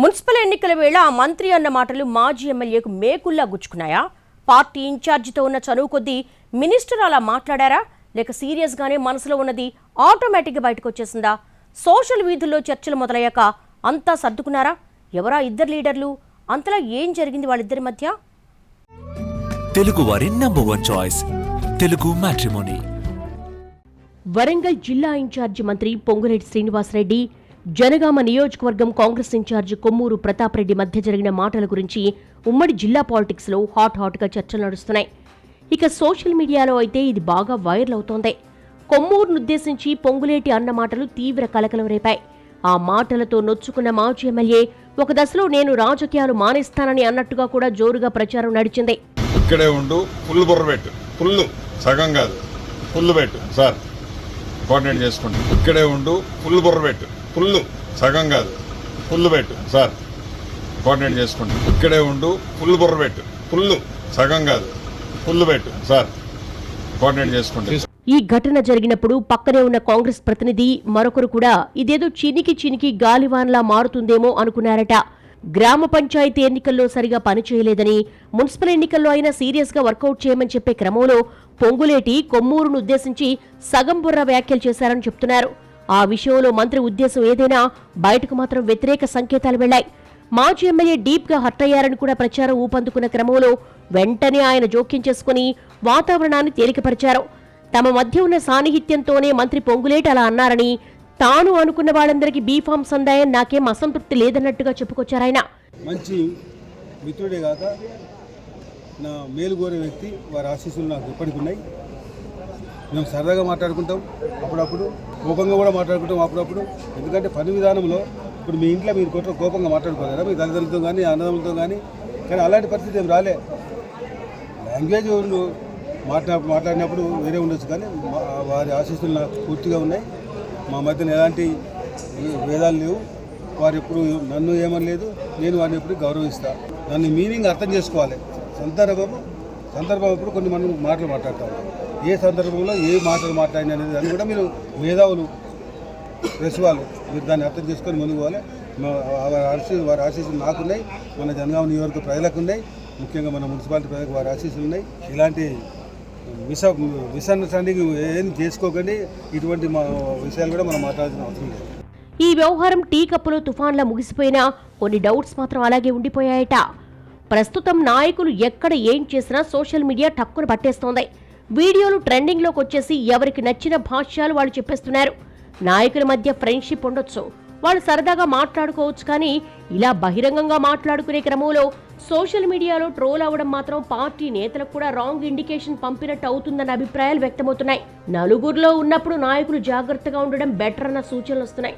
Municipal ఎన్నికల వేళ ఆ మంత్రి అన్న మాటలు మాజీ ఎమ్మెల్యేకు మేకుల్లా గుచ్చుకున్నాయా? పార్టీ ఇన్ఛార్జితో ఉన్న చనువు కొద్దీ మినిస్టర్ అలా మాట్లాడారా? లేక సీరియస్గానే మనసులో ఉన్నది ఆటోమేటిక్గా బయటకు వచ్చేసిందా? సోషల్ వీధుల్లో చర్చలు మొదలయ్యాక అంతా సర్దుకున్నారా? ఎవరా ఇద్దరు లీడర్లు? అంతలా ఏం జరిగింది వాళ్ళిద్దరి మధ్య? తెలుగు వారి number one choice Telugu matrimony Warangal జిల్లా ఇన్ఛార్జి మంత్రి పొంగులేటి శ్రీనివాసరెడ్డి జనగామ నియోజకవర్గం కాంగ్రెస్ ఇన్ఛార్జి కొమ్మూరు ప్రతాప్ రెడ్డి మధ్య జరిగిన మాటల గురించి ఉమ్మడి జిల్లా పాలిటిక్స్లో హాట్ హాట్గా చర్చలు నడుస్తున్నాయి. ఇక సోషల్ మీడియాలో అయితే ఇది బాగా వైరల్ అవుతోంది. కొమ్మూరునుద్దేశించి పొంగులేటి అన్న మాటలు తీవ్ర కలకలం రేపాయి. ఆ మాటలతో నొచ్చుకున్న మాజీ ఎమ్మెల్యే ఒక దశలో నేను రాజకీయాలు మానేస్తానని అన్నట్టుగా కూడా జోరుగా ప్రచారం నడిచింది. ఇక్కడే ఉండు ఫుల్ బుర్రబెట్టు ఫుల్ సగం కాదు. ఫుల్ పెట్టు సార్. కోఆర్డినేట్ చేసుకోండి. ఇక్కడే ఉండు ఫుల్ బుర్రబెట్టు ఫుల్ సగం కాదు. ఫుల్ పెట్టు సార్. కోఆర్డినేట్ చేసుకోండి. ఇక్కడే ఉండు ఫుల్ బుర్ర పెట్టు. ఫుల్ సగం కాదు. ఫుల్ పెట్టు సార్. కోఆర్డినేట్ చేసుకోండి. ఈ ఘటన జరిగినప్పుడు పక్కనే ఉన్న కాంగ్రెస్ ప్రతినిధి మరొకరు కూడా ఇదేదో చినికి చినికి గాలివాన్లా మారుతుందేమో అనుకున్నారట. గ్రామ పంచాయతీ ఎన్నికల్లో సరిగా పనిచేయలేదని మున్సిపల్ ఎన్నికల్లో అయినా సీరియస్గా వర్కౌట్ చేయమని చెప్పే క్రమంలో పొంగులేటి కొమ్మూరును ఉద్దేశించి సగం బుర్ర వ్యాఖ్యలు చేశారని చెప్తున్నారు. ఆ విషయంలో మంత్రి ఉద్దేశం ఏదైనా బయటకు మాత్రం వ్యతిరేక సంకేతాలు వెళ్ళాయి మాజీ ఎమ్మెల్యే డీప్గా హర్ట్ అయ్యారని కూడా ప్రచారం ఊపందుకున్న క్రమంలో వెంటనే ఆయన జోక్యం చేసుకుని వాతావరణాన్ని తేలికపరిచారు. తమ మధ్య ఉన్న సాన్నిహిత్యంతోనే మంత్రి పొంగులేటి అలా అన్నారని తాను అనుకున్న వాళ్ళందరికీ బీఫామ్ సందాయం నాకేం అసంతృప్తి లేదన్నట్టుగా చెప్పుకొచ్చారాయన మంచి మిత్రుడే కాక నా మేలుగోరే వ్యక్తి వారి ఆశీస్సులు నాకు ఇప్పటికి ఉన్నాయి. మేము సరదాగా మాట్లాడుకుంటాం. అప్పుడప్పుడు కోపంగా కూడా మాట్లాడుకుంటాం అప్పుడప్పుడు. ఎందుకంటే పని విధానంలో ఇప్పుడు మీ ఇంట్లో మీరు కొట్ట కోపంగా మాట్లాడుకోలేరా? మీ తల్లిదండ్రులతో కానీ అన్నదమ్ములతో కానీ. కానీ అలాంటి పరిస్థితి ఏం రాలే. లాంగ్వేజ్ మాట్లా మాట్లాడినప్పుడు వేరే ఉండొచ్చు కానీ మా- వారి ఆశీస్సులు నాకు పూర్తిగా ఉన్నాయి. మా మధ్యన ఎలాంటి భేదాలు లేవు. వారు ఎప్పుడు నన్ను ఏమనలేదు. నేను వారిని ఎప్పుడు గౌరవిస్తాను నన్ను మీనింగ్ అర్థం చేసుకోవాలి. సందర్భం సందర్భం అప్పుడు కొన్ని మనం మాటలు మాట్లాడతాం. ఏ సందర్భంలో ఏ మాటలు మాట్లాడిన అనేది దాన్ని కూడా మీరు మేధావులు ప్రెస్ వాళ్ళు మీరు దాన్ని అర్థం చేసుకొని ముందుకు పోవాలి. మా- వారి ఆశీస్సు వారి ఆశీస్సులు నాకున్నాయి. మన జనగామ నియోజక ప్రజలకు ఉన్నాయి ముఖ్యంగా మన మున్సిపాలిటీ ప్రజలకు వారి ఆశీస్సులు ఉన్నాయి. ఇలాంటి మిస్ మిస్అండర్స్టాండింగ్ ఏం చేసుకోకండి. ఇటువంటి మా విషయాలు కూడా మనం మాట్లాడాల్సిన అవసరం లేదు. ఈ వ్యవహారం టీ కప్పులో తుఫాన్లా ముగిసిపోయినా కొన్ని డౌట్స్ మాత్రం అలాగే ఉండిపోయాయట. ప్రస్తుతం నాయకులు ఎక్కడ ఏం చేసినా సోషల్ మీడియా టక్కున పట్టేస్తోంది. వీడియోలు ట్రెండింగ్లోకి వచ్చేసి ఎవరికి నచ్చిన భాష్యాలు వాళ్ళు చెప్పేస్తున్నారు. నాయకుల మధ్య ఫ్రెండ్షిప్ ఉండొచ్చు. వాళ్ళు సరదాగా మాట్లాడుకోవచ్చు కానీ ఇలా బహిరంగంగా మాట్లాడుకునే క్రమంలో సోషల్ మీడియాలో ట్రోల్ అవ్వడం మాత్రం పార్టీ నేతలకు కూడా రాంగ్ ఇండికేషన్ పంపినట్టు అవుతుందన్న అభిప్రాయాలు వ్యక్తమవుతున్నాయి. నలుగురిలో ఉన్నప్పుడు నాయకులు జాగ్రత్తగా ఉండడం బెటర్ అన్న సూచనలు వస్తున్నాయి.